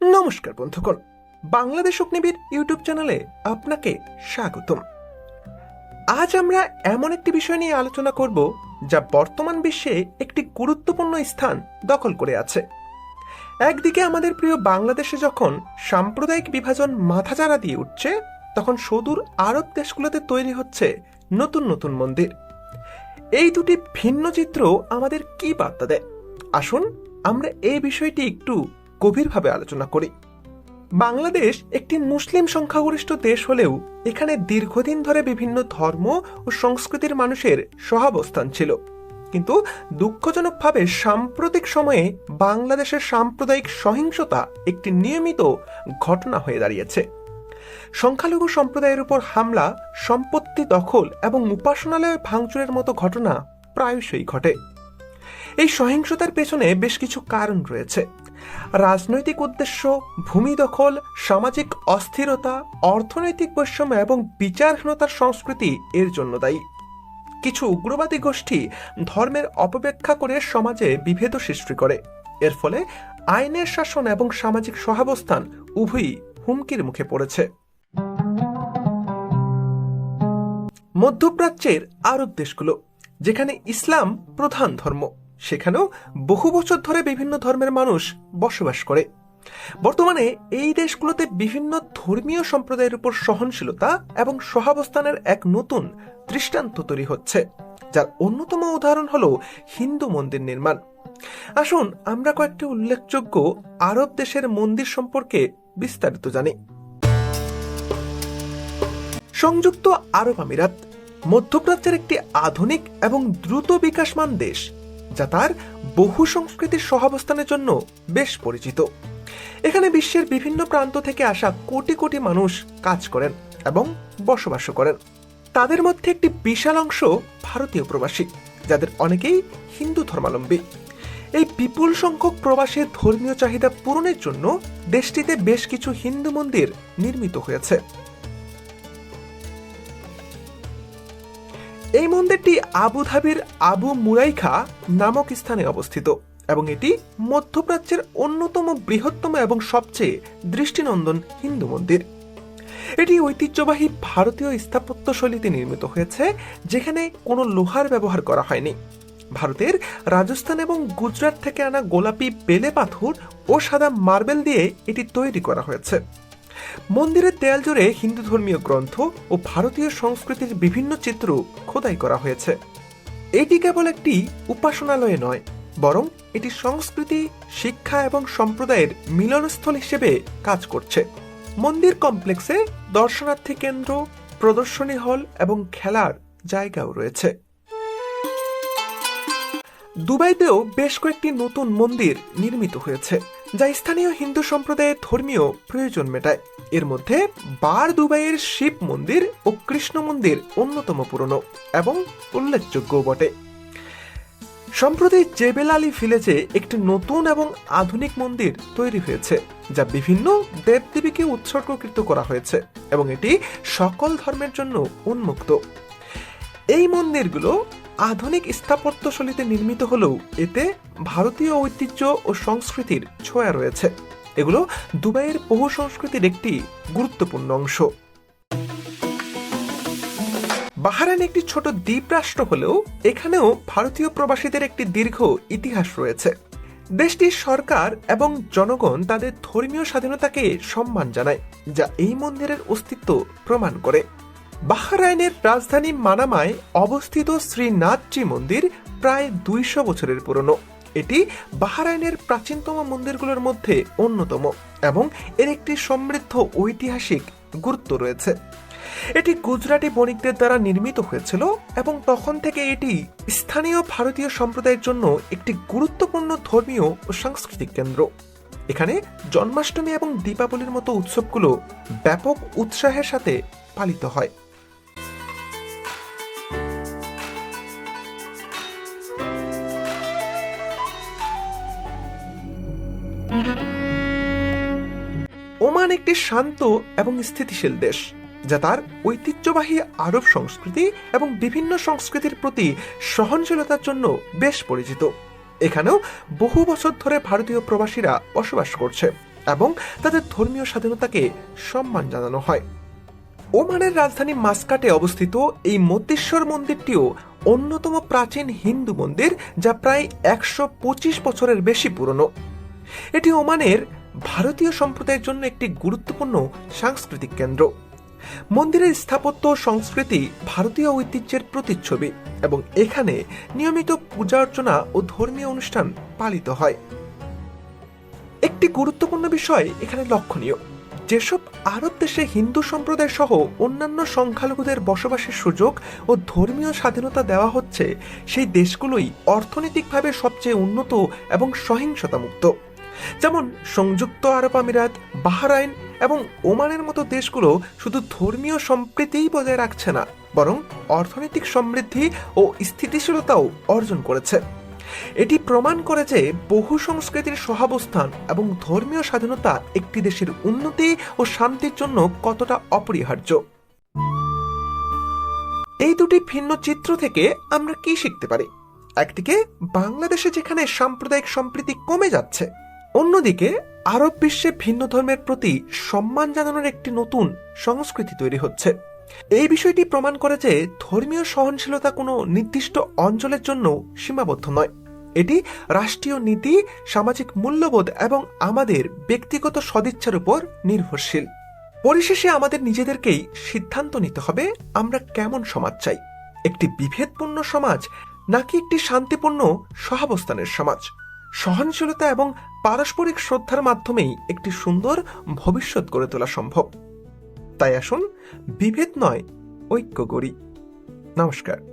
নমস্কার বন্ধুগণ, বাংলাদেশ অগ্নিবীর ইউটিউব চ্যানেলে আপনাকে স্বাগতম। আজ আমরা এমন একটি বিষয় নিয়ে আলোচনা করব যা বর্তমান বিশ্বে একটি গুরুত্বপূর্ণ স্থান দখল করে আছে। একদিকে আমাদের প্রিয় বাংলাদেশে যখন সাম্প্রদায়িক বিভাজন মাথাচাড়া দিয়ে উঠছে, তখন সুদূর আরব দেশগুলোতে তৈরি হচ্ছে নতুন নতুন মন্দির। এই দুটি ভিন্ন চিত্র আমাদের কি বার্তা দেয়? আসুন আমরা এই বিষয়টি একটু গভীরভাবে আলোচনা করি। বাংলাদেশ একটি মুসলিম সংখ্যাগরিষ্ঠ দেশ হলেও এখানে দীর্ঘদিন ধরে বিভিন্ন ধর্ম ও সংস্কৃতির মানুষের সহাবস্থান ছিল। কিন্তু দুঃখজনকভাবে সাম্প্রতিক সময়ে বাংলাদেশের সাম্প্রদায়িক সহিংসতা একটি নিয়মিত ঘটনা হয়ে দাঁড়িয়েছে। সংখ্যালঘু সম্প্রদায়ের উপর হামলা, সম্পত্তি দখল এবং উপাসনালয় ভাঙচুরের মতো ঘটনা প্রায়শই ঘটে। এই সহিংসতার পেছনে বেশ কিছু কারণ রয়েছে। রাজনৈতিক উদ্দেশ্য, ভূমি দখল, সামাজিক অস্থিরতা, অর্থনৈতিক বৈষম্য এবং বিচারহীনতার সংস্কৃতি এর জন্য দায়ী। কিছু উগ্রবাদী গোষ্ঠী ধর্মের অপব্যাখ্যা করে সমাজে বিভেদ সৃষ্টি করে। এর ফলে আইনের শাসন এবং সামাজিক সহাবস্থান উভয়ই হুমকির মুখে পড়েছে। মধ্যপ্রাচ্যের আরব দেশগুলো, যেখানে ইসলাম প্রধান ধর্ম। সেখানেও বহু বছর ধরে বিভিন্ন ধর্মের মানুষ বসবাস করে। বর্তমানে এই দেশগুলোতে বিভিন্ন ধর্মীয় সম্প্রদায়ের উপর সহনশীলতা এবং সহাবস্থানের এক নতুন দৃষ্টান্ত তৈরি হচ্ছে, যার অন্যতম উদাহরণ হল হিন্দু মন্দির নির্মাণ। আসুন, আমরা কয়েকটি উল্লেখযোগ্য আরব দেশের মন্দির সম্পর্কে বিস্তারিত জানি। সংযুক্ত আরব আমিরাত, মধ্যপ্রাচ্যের একটি আধুনিক এবং দ্রুত বিকাশমান দেশ। যা তার বহু সংস্কৃতির সহাবস্থানের জন্য বেশ পরিচিত। এখানে বিশ্বের বিভিন্ন প্রান্ত থেকে আসা কোটি কোটি মানুষ কাজ করেন এবং বসবাস করেন। তাদের মধ্যে একটি বিশাল অংশ ভারতীয় প্রবাসী, যাদের অনেকেই হিন্দু ধর্মাবলম্বী। এই বিপুল সংখ্যক প্রবাসীর ধর্মীয় চাহিদা পূরণের জন্য দেশটিতে বেশ কিছু হিন্দু মন্দির নির্মিত হয়েছে। এই মন্দিরটি আবুধাবির আবু মুরাইখা নামক স্থানে অবস্থিত এবং এটি মধ্যপ্রাচ্যের অন্যতম বৃহত্তম এবং সবচেয়ে দৃষ্টিনন্দন হিন্দু মন্দির। এটি ঐতিহ্যবাহী ভারতীয় স্থাপত্য শৈলীতে নির্মিত হয়েছে, যেখানে কোনো লোহার ব্যবহার করা হয়নি। ভারতের রাজস্থান এবং গুজরাট থেকে আনা গোলাপি বেলে পাথর ও সাদা মার্বেল দিয়ে এটি তৈরি করা হয়েছে। মন্দিরের দেয়াল জুড়ে হিন্দু ধর্মীয় গ্রন্থ ও ভারতীয় সংস্কৃতির বিভিন্ন চিত্র খোদাই করা হয়েছে। এটি কেবল একটি উপাসনালয় নয়, বরং এটি সংস্কৃতি, শিক্ষা এবং সম্প্রদায়ের মিলনস্থল হিসেবে কাজ করছে। মন্দির কমপ্লেক্সে দর্শনার্থী কেন্দ্র, প্রদর্শনী হল এবং খেলার জায়গাও রয়েছে। দুবাইতেও বেশ কয়েকটি নতুন মন্দির নির্মিত হয়েছে, যা স্থানীয় হিন্দু সম্প্রদায়ের ধর্মীয় প্রয়োজন মেটায়। এর মধ্যে বার দুবাইয়ের শিব মন্দির ও কৃষ্ণ মন্দির অন্যতম পুরনো এবং উল্লেখযোগ্য বটে। সম্প্রতি জেবেল আলী ভিলেজে একটি নতুন এবং আধুনিক মন্দির তৈরি হয়েছে, যা বিভিন্ন দেবদেবীকে উৎসর্গকৃত করা হয়েছে এবং এটি সকল ধর্মের জন্য উন্মুক্ত। এই মন্দিরগুলো আধুনিক স্থাপত্যশৈলীতে নির্মিত হলেও এতে ভারতীয় ঐতিহ্য ও সংস্কৃতির ছোঁয়া রয়েছে। এগুলো দুবাইয়ের বহু সংস্কৃতির একটি গুরুত্বপূর্ণ অংশ। বাহারান একটি ছোট দ্বীপ রাষ্ট্র হলেও এখানেও ভারতীয় প্রবাসীদের একটি দীর্ঘ ইতিহাস রয়েছে। দেশটির সরকার এবং জনগণ তাদের ধর্মীয় স্বাধীনতাকে সম্মান জানায়, যা এই মন্দিরের অস্তিত্ব প্রমাণ করে। বাহরাইনের রাজধানী মানামায় অবস্থিত শ্রীনাথজি মন্দির প্রায় দুইশো বছরের পুরনো। এটি বাহরাইনের প্রাচীনতম মন্দিরগুলোর মধ্যে অন্যতম এবং এর একটি সমৃদ্ধ ঐতিহাসিক গুরুত্ব রয়েছে। এটি গুজরাটি বণিকদের দ্বারা নির্মিত হয়েছিল এবং তখন থেকে এটি স্থানীয় ভারতীয় সম্প্রদায়ের জন্য একটি গুরুত্বপূর্ণ ধর্মীয় ও সাংস্কৃতিক কেন্দ্র। এখানে জন্মাষ্টমী এবং দীপাবলির মতো উৎসবগুলো ব্যাপক উৎসাহের সাথে পালিত হয়। ওমান একটি শান্ত এবং স্থিতিশীল দেশ, যা তার ঐতিহ্যবাহী আরব সংস্কৃতি এবং বিভিন্ন সংস্কৃতির প্রতি সহনশীলতার জন্য বেশ পরিচিত। এখানেও বহু বছর ধরে ভারতীয় প্রবাসীরা বসবাস করছে এবং তাদের ধর্মীয় স্বাধীনতাকে সম্মান জানানো হয়। ওমানের রাজধানী মাস্কাটে অবস্থিত এই মধ্যেশ্বর মন্দিরটিও অন্যতম প্রাচীন হিন্দু মন্দির, যা প্রায় একশো পঁচিশ বছরের বেশি পুরনো। এটি ওমানের ভারতীয় সম্প্রদায়ের জন্য একটি গুরুত্বপূর্ণ সাংস্কৃতিক কেন্দ্র। মন্দিরের স্থাপত্য সংস্কৃতি ভারতীয় ঐতিহ্যের প্রতিচ্ছবি এবং এখানে নিয়মিত পূজা অর্চনা ও ধর্মীয় অনুষ্ঠান পালিত হয়। একটি গুরুত্বপূর্ণ বিষয় এখানে লক্ষণীয়। যেসব আরব দেশে হিন্দু সম্প্রদায় সহ অন্যান্য সংখ্যালঘুদের বসবাসের সুযোগ ও ধর্মীয় স্বাধীনতা দেওয়া হচ্ছে, সেই দেশগুলোই অর্থনৈতিকভাবে সবচেয়ে উন্নত এবং সহিংসতামুক্ত। যেমন সংযুক্ত আরব আমিরাত, বাহরাইন এবং ওমানের মতো দেশগুলো শুধু ধর্মীয় সম্প্রীতিই বজায় রাখছে না, বরং অর্থনৈতিক সমৃদ্ধি ও স্থিতিশীলতাও অর্জন করেছে। এটি প্রমাণ করে যে বহু সংস্কৃতির সহাবস্থান এবং ধর্মীয় স্বাধীনতা একটি দেশের উন্নতি ও শান্তির জন্য কতটা অপরিহার্য। এই দুটি ভিন্ন চিত্র থেকে আমরা কি শিখতে পারি? একদিকে, বাংলাদেশে যেখানে সাম্প্রদায়িক সম্প্রীতি কমে যাচ্ছে অন্যদিকে, আরব বিশ্বে ভিন্ন ধর্মের প্রতি সম্মান জানানোর একটি নতুন সংস্কৃতি তৈরি হচ্ছে। এই বিষয়টি প্রমাণ করে যে ধর্মীয় সহনশীলতা কোনো নির্দিষ্ট অঞ্চলের জন্য সীমাবদ্ধ নয়। এটি রাষ্ট্রীয় নীতি, সামাজিক মূল্যবোধ এবং আমাদের ব্যক্তিগত সদিচ্ছার উপর নির্ভরশীল। পরিশেষে আমাদের নিজেদেরকেই সিদ্ধান্ত নিতে হবে, আমরা কেমন সমাজ চাই? একটি বিভেদপূর্ণ সমাজ নাকি একটি শান্তিপূর্ণ সহাবস্থানের সমাজ? সহনশীলতা এবং পারস্পরিক শ্রদ্ধার মাধ্যমেই একটি সুন্দর ভবিষ্যৎ গড়ে তোলা সম্ভব। তাই আসুন, বিভেদ নয়, ঐক্য গড়ি নমস্কার।